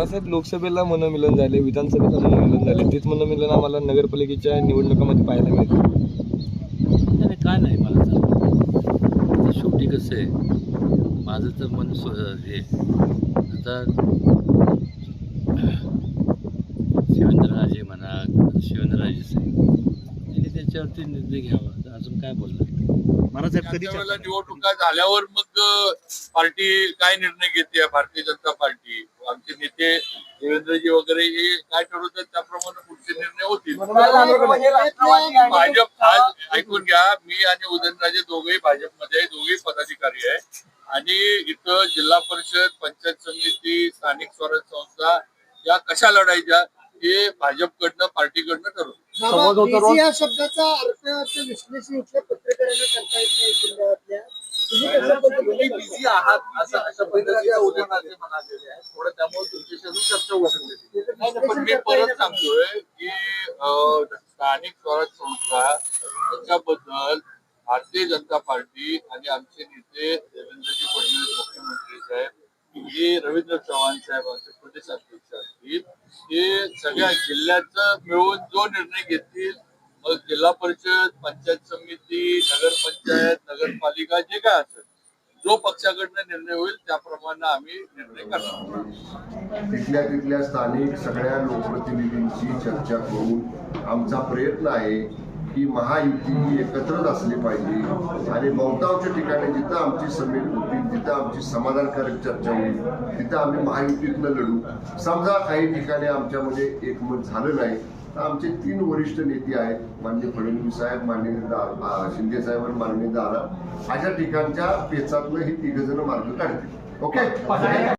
बाळासाहेब लोकसभेला मनोमिलन झाले विधानसभेला मनोमिलन झाले तेच मनोमिलन आम्हाला नगरपालिकेच्या निवडणुकामध्ये पाहायला मिळते नाही काय नाही मला शेवटी कसं आहे माझं तर मन स्व हे आता शिवेंद्रराजे म्हणा शिवेंद्रराजे साहेब त्यांनी त्याच्यावरती निर्णय घ्यावा. अजून काय बोलणार? निवडणुका झाल्यावर मग पार्टी काय निर्णय घेते? भारतीय जनता पार्टी. आमचे नेते देवेंद्रजी वगैरे हे काय ठरवतात त्याप्रमाणे पुढचे निर्णय होतील. भाजप आज ऐकून घ्या मी आणि उदयनराजे दोघेही भाजपमध्ये आहे, दोघेही पदाधिकारी आहे. आणि इथं जिल्हा परिषद पंचायत समिती स्थानिक स्वराज्य संस्था या कशा लढायच्या हे भाजपकडनं पार्टीकडनं ठरवलं. या शब्दाचा अर्थ विश्लेषण इथल्या पत्रकारांना करता येत नाही तुम्ही कशा आहात असं अशा म्हणालेले आहे थोडं त्यामुळे तुमच्याशी अजून चर्चा होऊ शकते. पण मी परत सांगतोय की स्थानिक स्वराज संस्था त्याच्याबद्दल भारतीय जनता पार्टी आणि आमचे नेते देवेंद्रजी फडणवीस मुख्यमंत्री साहेब हे रवींद्र चव्हाण साहेब आमचे प्रदेशाध्यक्ष असतील हे सगळ्या जिल्ह्याचं मिळून जो निर्णय घेतील मग जिल्हा परिषद पंचायत समिती नगरपंचायत नगरपालिका जे काय असेल? जो पक्षाकडनं निर्णय होईल त्याप्रमाणे आम्ही निर्णय करणार. तिथल्या तिथल्या स्थानिक सगळ्या लोकप्रतिनिधींशी चर्चा करून आमचा प्रयत्न आहे की महायुती एकत्रच असली पाहिजे. आणि बहुतांश ठिकाणी जिथं आमची समेट होतील जिथं आमची समाधानकारक चर्चा होईल. तिथं आम्ही महायुतीतनं लढू. समजा काही ठिकाणी आमच्यामध्ये एकमत झालं नाही तर आमचे तीन वरिष्ठ नेते आहेत माननीय फडणवीस साहेब माननीय शिंदे साहेब आणि माननीय दादा अशा ठिकाणच्या पेचातनं ही तिघ जण मार्ग काढतील. ओके